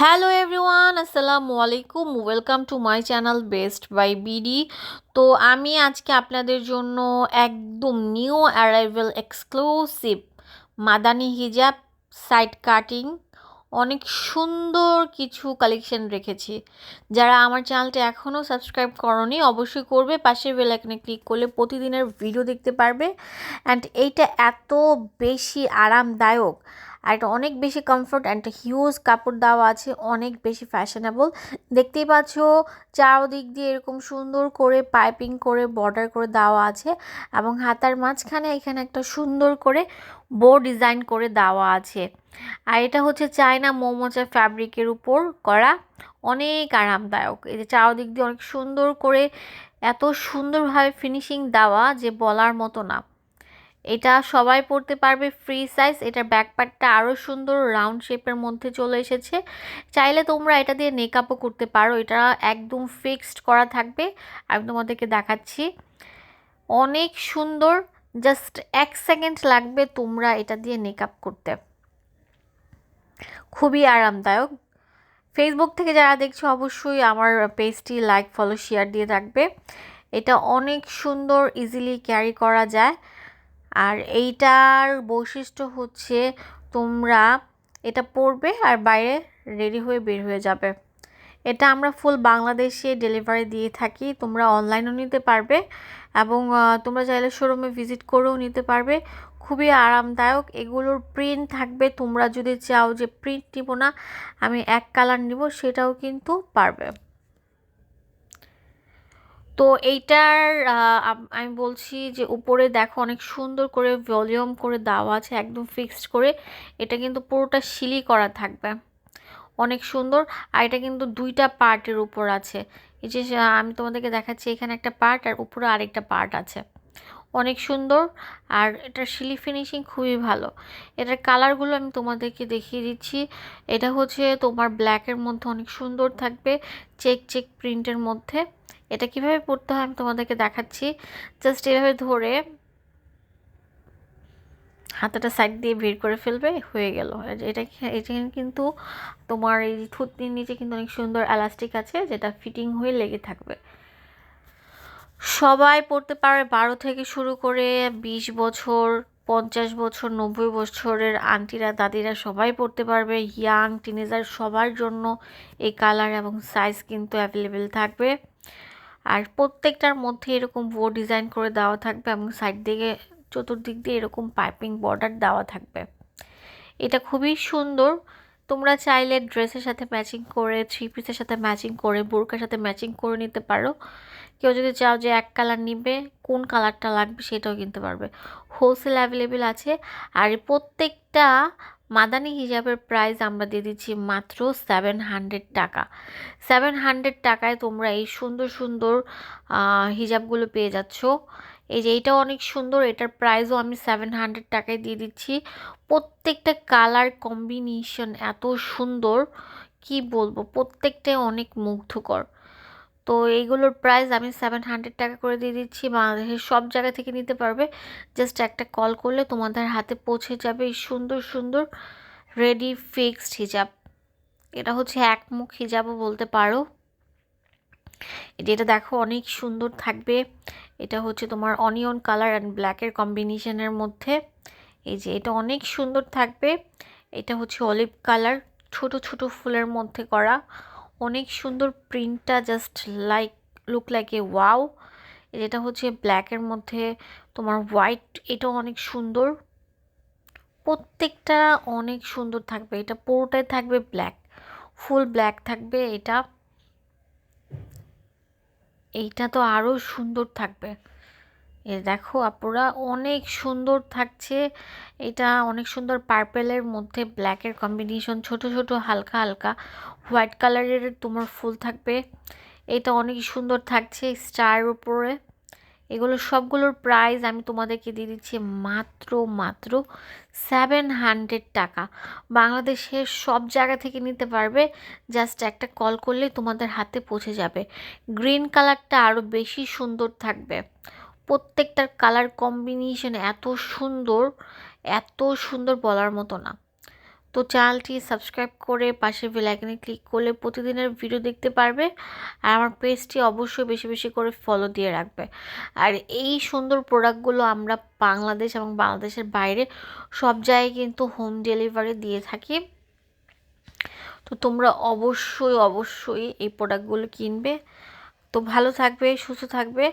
Hello everyone আসসালামু আলাইকুম welcome to my channel best buy BD তো আমি আজকে আপনাদের জন্য একদম নিউ অ্যারাইভেল এক্সক্লুসিভ মাদানি হিজাব সাইড কাটিং অনেক সুন্দর কিছু কালেকশন রেখেছি। যারা আমার চ্যানেলটি এখনও সাবস্ক্রাইব করনি, অবশ্যই করবে। পাশের বেল আইকনে ক্লিক করলে প্রতিদিনের ভিডিও দেখতে পারবে। অ্যান্ড এইটা এত বেশি আরামদায়ক। আর এটা অনেক বেশি কমফোর্ট অ্যান্ড হিউজ কাপড় দেওয়া আছে, অনেক বেশি ফ্যাশনেবল দেখতেই পাচ্ছ, চারদিক দিয়ে এরকম সুন্দর করে পাইপিং করে বর্ডার করে দেওয়া আছে এবং হাতার মাঝখানে এখানে একটা সুন্দর করে বো ডিজাইন করে দেওয়া আছে। আর এটা হচ্ছে চায়না মোমোচা ফ্যাব্রিকের উপর করা অনেক আরামদায়ক। এই যে চারদিক দিয়ে অনেক সুন্দর করে এত সুন্দরভাবে ফিনিশিং দেওয়া যে বলার মতো না। এটা সবাই পড়তে পারবে ফ্রি সাইজ এটার ব্যাকপার্টটা আরও সুন্দর রাউন্ড শেপের মধ্যে চলে এসেছে। চাইলে তোমরা এটা দিয়ে মেকআপও করতে পারো, এটা একদম ফিক্সড করা থাকবে। আমি তোমাদেরকে দেখাচ্ছি। অনেক সুন্দর জাস্ট এক সেকেন্ড লাগবে তোমরা এটা দিয়ে মেকআপ করতে। খুবই আরামদায়ক। ফেসবুক থেকে যারা দেখছ, অবশ্যই আমার পেজটি লাইক ফলো শেয়ার দিয়ে থাকবে এটা অনেক সুন্দর ইজিলি ক্যারি করা যায়। আর এইটার বৈশিষ্ট্য হচ্ছে তোমরা এটা পরবে আর বাইরে রেডি হয়ে বের হয়ে যাবে। এটা আমরা ফুল বাংলাদেশে ডেলিভারি দিয়ে থাকি, তোমরা অনলাইনও নিতে পারবে এবং তোমরা চাইলে শোরুমে ভিজিট করেও নিতে পারবে। খুবই আরামদায়ক, এগুলোর প্রিন্ট থাকবে, তোমরা যদি চাও যে প্রিন্ট নিব না, আমি এক কালার নিব, সেটাও কিন্তু পারবে। তো এইটার আমি বলছি যে উপরে দেখো অনেক সুন্দর করে ভলিউম করে দেওয়া আছে, একদম ফিক্সড করে। এটা কিন্তু পুরোটা সিলি করা থাকবে। অনেক সুন্দর। আর এটা কিন্তু দুইটা পার্টের উপর আছে। এই যে আমি তোমাদেরকে দেখাচ্ছি এখানে একটা পার্ট আর উপরে আরেকটা পার্ট আছে। অনেক সুন্দর। আর এটার সিলি ফিনিশিং খুবই ভালো। এটার কালারগুলো আমি তোমাদেরকে দেখিয়ে দিচ্ছি। এটা হচ্ছে তোমার ব্ল্যাকের মধ্যে অনেক সুন্দর থাকবে, চেক চেক প্রিন্টের মধ্যে। এটা কীভাবে পড়তে হয় আমি তোমাদেরকে দেখাচ্ছি। জাস্ট এভাবে ধরে হাতাটা সাইড দিয়ে বের করে ফেলবে, হয়ে গেল। এটা এখানে কিন্তু তোমার এই থুতনির নিচে কিন্তু অনেক সুন্দর এলাস্টিক আছে, যেটা ফিটিং হয়ে লেগে থাকবে। সবাই পড়তে পারে বারো থেকে শুরু করে বিশ বছর, পঞ্চাশ বছর, নব্বই বছরের আন্টিরা দাদিরা সবাই পড়তে পারবে। ইয়াং টিনেজার সবার জন্য এই কালার এবং সাইজ কিন্তু অ্যাভেলেবেল থাকবে। আর প্রত্যেকটার মধ্যে এরকম বো ডিজাইন করে দেওয়া থাকবে এবং সাইড দিকে, চতুর্দিক দিয়ে এরকম পাইপিং বর্ডার দেওয়া থাকবে। এটা খুবই সুন্দর। তোমরা চাইলে ড্রেসের সাথে ম্যাচিং করে থ্রি পিসের সাথে ম্যাচিং করে বোরকার সাথে ম্যাচিং করে নিতে পারো। কেউ যদি চাও যে এক কালার নিবে, কোন কালারটা লাগবে সেটাও কিনতে পারবে। হোলসেল অ্যাভেলেবেল আছে। আর প্রত্যেকটা মাদানি হিজাবের প্রাইস আমরা দিয়ে দিচ্ছি মাত্র সেভেন হান্ড্রেড টাকা। সেভেন হান্ড্রেড টাকায় তোমরা এই সুন্দর সুন্দর হিজাবগুলো পেয়ে যাচ্ছ। এই যে এইটাও অনেক সুন্দর, এটার প্রাইসও আমি সেভেন হান্ড্রেড টাকায় দিয়ে দিচ্ছি। প্রত্যেকটা কালার কম্বিনেশন এত সুন্দর, কি বলব? প্রত্যেকটাই অনেক মুগ্ধকর। তো এইগুলোর প্রাইস আমি সেভেন হান্ড্রেড টাকা করে দিয়ে দিচ্ছি। বাংলাদেশের সব জায়গা থেকে নিতে পারবে। জাস্ট একটা কল করলে তোমাদের হাতে পৌঁছে যাবে এই সুন্দর সুন্দর রেডি ফিক্সড হিজাব। এটা হচ্ছে একমুখ হিজাবও বলতে পারো। এটা দেখো অনেক সুন্দর থাকবে। এটা হচ্ছে তোমার অনিয়ন কালার অ্যান্ড ব্ল্যাকের কম্বিনেশনের মধ্যে। এই যে এটা অনেক সুন্দর থাকবে। এটা হচ্ছে অলিভ কালার ছোট ছোট ফুলের মধ্যে করা। অনেক সুন্দর প্রিন্টটা just like look like a wow যেটা হচ্ছে ব্ল্যাকের মধ্যে তোমার হোয়াইট এটাও অনেক সুন্দর। প্রত্যেকটা অনেক সুন্দর থাকবে। এটা পুরোটাই থাকবে ব্ল্যাক ফুল ব্ল্যাক থাকবে এটা। এইটা তো আরও সুন্দর থাকবে। এ দেখো আপুরা, অনেক সুন্দর থাকছে। এটা অনেক সুন্দর পার্পেলের মধ্যে ব্ল্যাকের কম্বিনেশন ছোট ছোট, হালকা হালকা। হোয়াইট কালারের তোমার ফুল থাকবে। এটা অনেক সুন্দর থাকছে স্টার উপরে। এগুলো সবগুলোর প্রাইস আমি তোমাদেরকে দিয়ে দিচ্ছি মাত্র মাত্র সেভেন হান্ড্রেড টাকা। বাংলাদেশের সব জায়গা থেকে নিতে পারবে জাস্ট একটা কল করলে তোমাদের হাতে পৌঁছে যাবে। গ্রিন কালারটা আরও বেশি সুন্দর থাকবে। প্রত্যেকটার কালার কম্বিনেশন এত সুন্দর এত সুন্দর বলার মতো না। তো চ্যানেলটি সাবস্ক্রাইব করে পাশে বেল আইকনে ক্লিক করলে প্রতিদিনের ভিডিও দেখতে পারবে আর আমার পেজটি অবশ্যই বেশি বেশি করে ফলো দিয়ে রাখবে। আর এই সুন্দর প্রোডাক্টগুলো আমরা বাংলাদেশ এবং বাংলাদেশের বাইরে সব জায়গায় কিন্তু হোম ডেলিভারি দিয়ে থাকি। তো তোমরা অবশ্যই অবশ্যই এই প্রোডাক্টগুলো কিনবে। তো ভালো থাকবে, সুস্থ থাকবে।